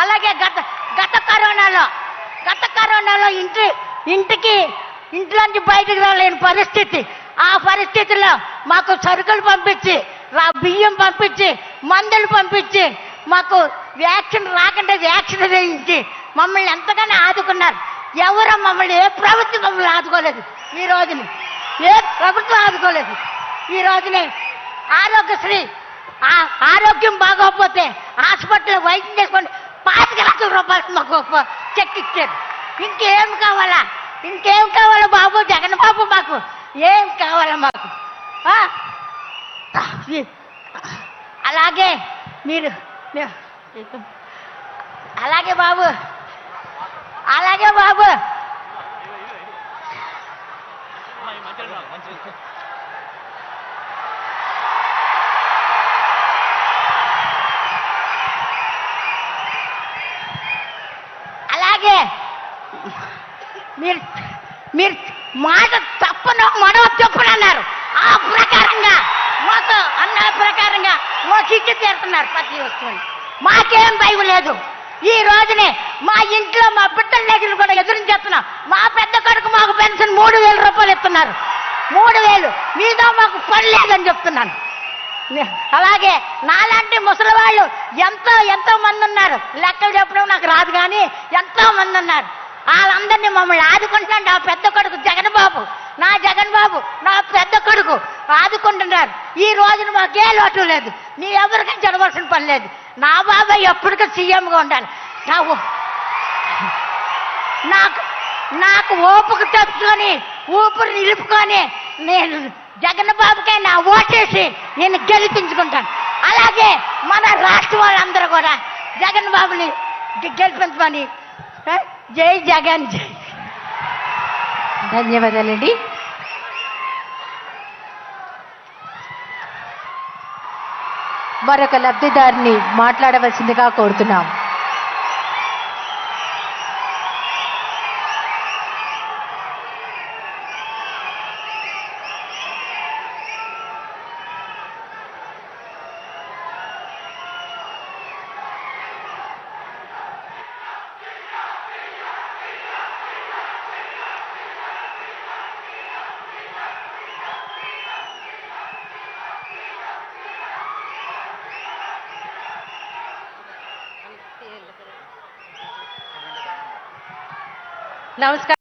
అలాగే గత గత కరోనాలో గత కరోనాలో ఇంటి ఇంటికి ఇంట్లోంచి బయటకు రాలేని పరిస్థితి. ఆ పరిస్థితిలో మాకు సరుకులు పంపించి రా బియ్యం పంపించి మందులు పంపించి మాకు వ్యాక్సిన్ రాకుండా వ్యాక్సిన్ వేయించి మమ్మల్ని ఎంతగానో ఆదుకున్నారు. ఎవరో మమ్మల్ని ఏ ప్రభుత్వం మమ్మల్ని ఆదుకోలేదు. ఈ రోజుని ఏ ప్రభుత్వం ఆదుకోలేదు. ఈ రోజుని ఆరోగ్యశ్రీ ఆ- ఆరోగ్యం బాగోకపోతే హాస్పిటల్ వైద్యం చేసుకోండి. పాతిక లక్షల రూపాయలు మాకు చెక్ ఇచ్చారు ఇంకేం కావాలా? ఇంకేం కావాలా బాబు? జగన్ బాబు మాకు. ఏం కావాలా మాకు? అలాగే మీరు మీరు- అలాగే బాబు. అలాగే బాబు అలాగే మీరు మీరు మాట తప్పను మనవ తప్పును అన్నారు. ఆ ప్రకారంగా మాకు అన్న ప్రకారంగా మాకు ఇచ్చి తీరుతున్నారు ప్రతి వస్తువుని. మాకేం భయం లేదు. ఈ రోజునే మా ఇంట్లో మా బిడ్డల దగ్గర కూడా ఎదురించేస్తున్నాం మా పెద్ద కొడుకు మాకు పెన్షన్ మూడు వేల రూపాయలు ఇస్తున్నారు. మూడు వేలు. మీతో మాకు పని లేదని చెప్తున్నాను. అలాగే నాలాంటి ముసలి వాళ్ళు ఎంతో ఎంతో మంది ఉన్నారు. లెక్కలు చెప్పడం నాకు రాదు కానీ ఎంతో మంది ఉన్నారు. వాళ్ళందరినీ మమ్మల్ని ఆదుకుంటున్నాడు నా పెద్ద కొడుకు జగన్ బాబు నా జగన్ బాబు నా పెద్ద కొడుకు ఆదుకుంటున్నారు ఈ రోజున మాకే లోటు లేదు. నీ ఎవరికి చదవలసిన పని లేదు. నా బాబాయ్ ఎప్పటికీ సీఎంగా ఉండాలి. నా నాకు నాకు ఓపుకు తెచ్చుకొని ఊపిరి నిలుపుకొని నేను జగన్ బాబుకే నా ఓటేసి నేను గెలిపించుకుంటాను. అలాగే మన రాష్ట్ర వాళ్ళందరూ కూడా జగన్ బాబుని గెలిపించమని జై జగన్ జై. ధన్యవాదాలండి మరొక లబ్ధిదారిని మాట్లాడవలసిందిగా కోరుతున్నాం. నమస్కారం.